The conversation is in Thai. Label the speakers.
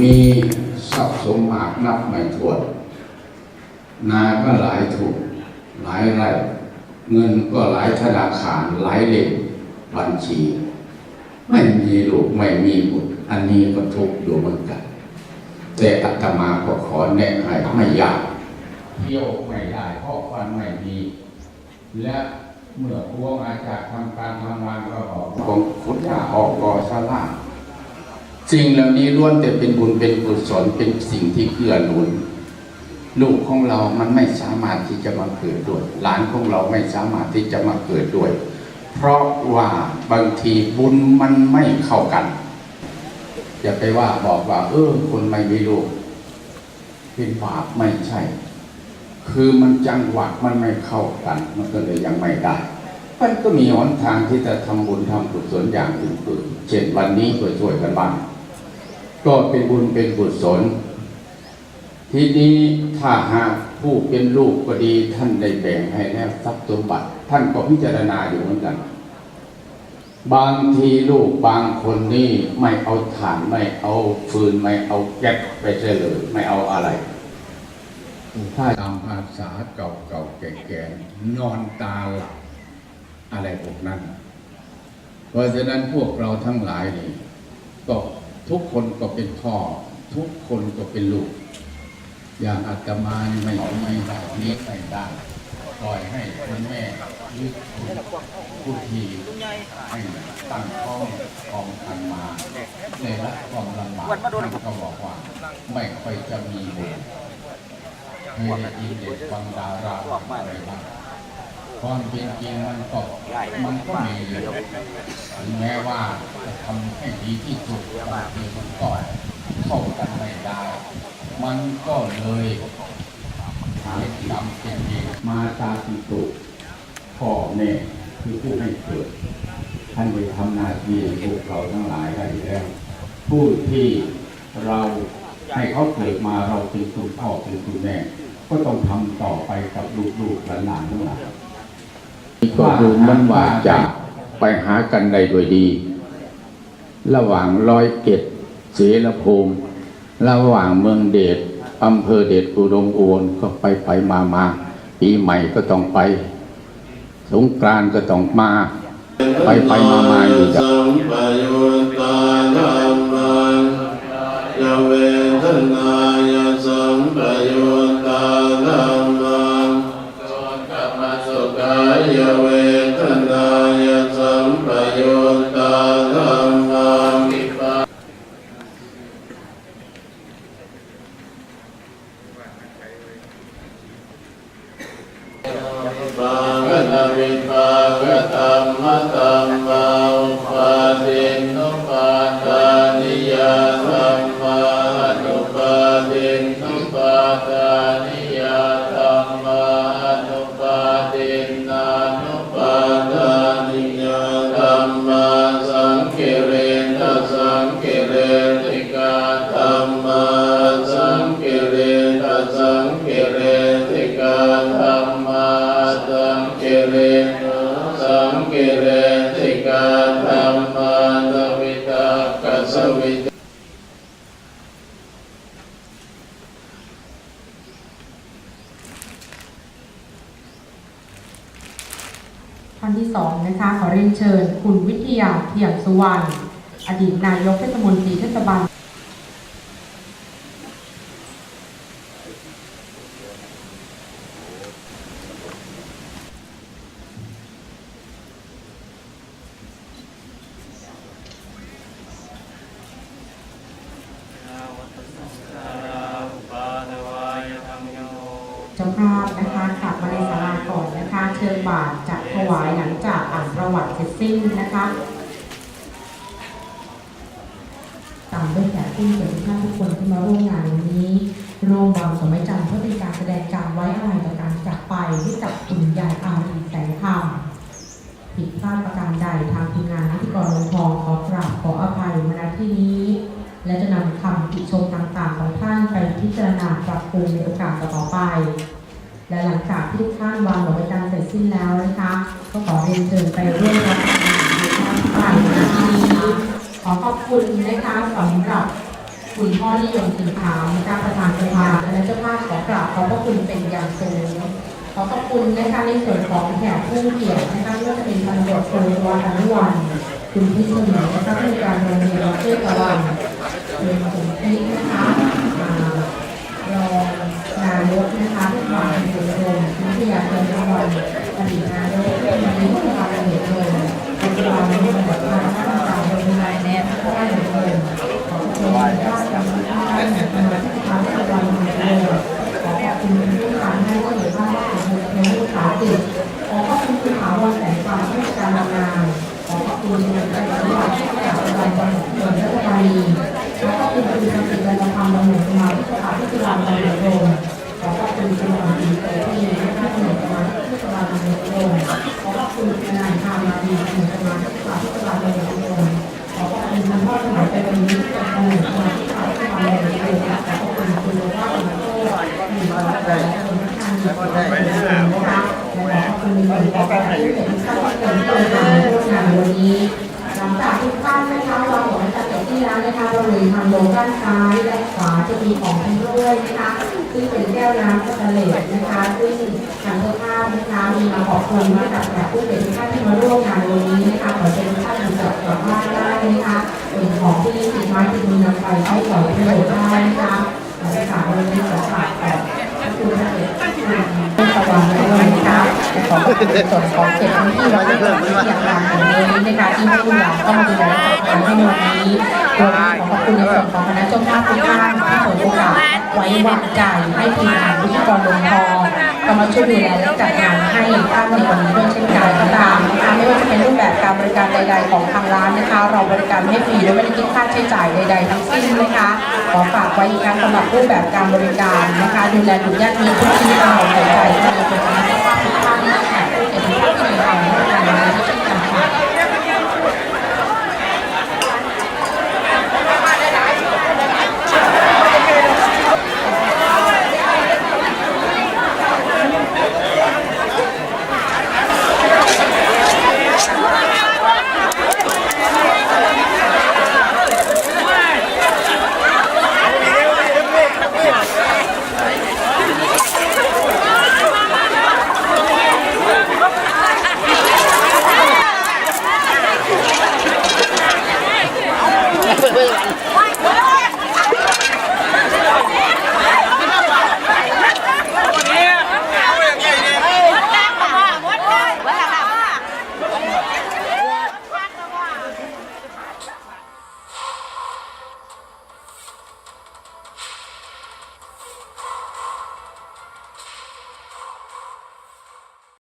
Speaker 1: มีทรัพย์สมมากนับไม่ถ้วน นาก็หลายถูก หลายไร่ เงินก็หลายธนาคารหลายเล่มบัญชี ไม่มีลูกไม่มีบุตรอันนี้ก็ทุกข์อยู่เหมือนกัน แต่อาตมาก็ขอแนะให้ไม่ยากเที่ยวไม่ได้เพราะฟันไม่มี และเมื่อพวงอาจากทำการทำงานก็บอกของขุดหญ้าออกกอสลา สิ่งเหล่านี้ล้วนแต่เป็นบุญเป็นกุศลเป็นสิ่งที่เกื้อหนุน ลูกของเรามันไม่สามารถที่จะมาเกิดด้วย หลานของเราไม่สามารถที่จะมาเกิดด้วย เพราะว่าบางทีบุญมันไม่เข้ากันอย่าไปว่าบอกว่า เออคนไม่มีลูกเป็นบาปไม่ใช่ คือมันจังหวะมันไม่เข้ากัน มันก็เลยยังไม่ได้มันก็มีหนทางที่จะทำบุญทำกุศลอย่างอื่นๆเช่นวันนี้ก็ช่วยกันบ้าง ก็เป็นบุญเป็นกุศลทีนี้ถ้าหากผู้เป็นลูกก็ดีท่านได้แบ่งให้แล้วทรัพย์สมบัติ ท่านก็พิจารณาอยู่เหมือนกัน บางทีลูกบางคนนี่ไม่เอาถ่านไม่เอาฟืนไม่เอาแก๊สไปเฉลยไม่เอาอะไรถ้าตามภาษาเก่าๆแก่ๆนอนตาหลับอะไรพวกนั้น เพราะฉะนั้นพวกเราทั้งหลายนี่ก็ ทุกคนก็เป็นพ่อ ทุกคนก็เป็นลูก อย่างอาตมาไม่ไม่ได้นี้ไม่ได้ปล่อยให้คุณแม่ยึดผู้ที่ให้ตั้งท้องกองทันมาในรัฐความลำบากท่านก็บอกว่า ไม่ค่อยจะมีบุญให้ได้ยินเด็กฟังดาราอะไรบ้าง ความเป็นจริงมันก็มันก็มีอยู่ถึงแม้ว่าจะทำให้ดีที่สุดบางทีมันก็เข้ากันไม่ได้ มันก็เลยหาจำเป็นเองมาตาติตุพ่อแม่คือผู้ให้เกิด ท่านไปทำหน้าที่พวกเราทั้งหลายได้แล้วผู้ที่เราให้เขาเกิดมาเราเป็นคุณพ่อเป็นคุณแม่ ก็ต้องทำต่อไปกับลูกๆหลานๆทั้งหลาย ก็ดูมันว่าจะไปหากันใดโด้วยดี ระหว่างร้อยเกตเสรภูมิ ระหว่างเมืองเดชอำเภอเดชอุดมอุบลก็ไปไปมามาปีใหม่ก็ต้องไป สงกรานต์ก็ต้องมา ไปไปมามาอยู่
Speaker 2: จ้ะ ท่านที่ส
Speaker 3: องนะคะขอเรียนเชิญ คุณวิทยาเทียมสุวรรณอดีตนายกเทศมนตรีเทศบาลเจ้าภาพนะคะกลับมาในศาลาก่อนนะคะ เชิญบาตรจะ ถวายหลังจากอ่านประวัติเสร็จสิ้นนะคะตามด้วยแขกผู้เกียรติทุกท่านทุกคนที่มาร่วมงานวันนี้ร่วมวางสมัยจันทร์เพื่อเป็นการแสดงการไว้อาลัยต่อการจากไปให้กับคุณยายอารีแสงธรรมผิดพลาดประการใดทางทีมงานนิติกรลงทองขอกราบขออภัยมาณที่นี้ และจะนำคำติชมต่างๆ ของท่านไปพิจารณาปรับปรุงในโอกาสต่อไป และหลังจากที่ทุกท่านวางดอกไม้จันทร์เสร็จสิ้นแล้วนะคะ ก็ขอเรียนเชิญไปร่วมรับประทานอาหารในที่นี้ขอขอบคุณนะคะสำหรับคุณพ่อนิยมสินถามนะคะประธานสภาคณะเจ้าภาพขอกราบขอบพระคุณเป็นอย่างสูงขอขอบคุณนะคะในส่วนของแขกผู้เกี่ยรตินะคะไม่ว่าจะเป็นพนตำรวจโทวัน์อนุวันคุณพิศนุนะคะผู้การโรงเรียนวัดเทพตะวันคุณสมคิดนะคะอ่ารองนายกนะคะผู้ว่าการโรงเรียนวิทยาเกินตะ วันนา หลังจากทุกท่านนะคะวางหัวจากเสร็จที่แล้วนะคะเราเลยทำโลด้านซ้ายและขวาจะมีของชำร่วยนะคะซึ่งเป็นแก้วน้ำสแตนเลสนะคะซึ่งทางเจ้าภาพนะคะมีมาขอบคุณมาจากแขกผู้เกียรติทุกท่านที่มาร่วมงานวันนี้นะคะขอเชิญทุกท่านอยู่กับกลับบ้านได้นะคะเป็นของที่ติดไม้ติดมือนำไปใช้ก่อประโยชน์ได้นะคะขอประกาศวันนี้ขอฝาก ขอบคุณพระเอกคุณตะวันด้วยนะคะขอส่วนของเขตพื้นที่และผู้ที่อยากทำในวันนี้นะคะที่ให้ลูกหลานเข้ามาดูแลการในวันนี้โดยขอขอบคุณในส่วนของคณะเจ้าภาพทุกท่านที่เปิดโอกาสไว้วางใจให้ทีมงานพิธีกรลงทองก็มาช่วยดูแลและจัดงาน ให้ท่านในวันนี้ด้วยเช่นกันก็ตามนะคะไม่ว่าจะเป็นรูปแบบการบริการใด ๆ ของทางร้านนะคะ เราบริการให้ฟรีโดยไม่ได้คิดค่าใช้จ่ายใด ๆ ทั้งสิ้นนะคะขอฝากไว้อีกครั้งสำหรับรูปแบบการบริการนะคะดูแลถุงยาติมีทุกที่เราใส่ใจ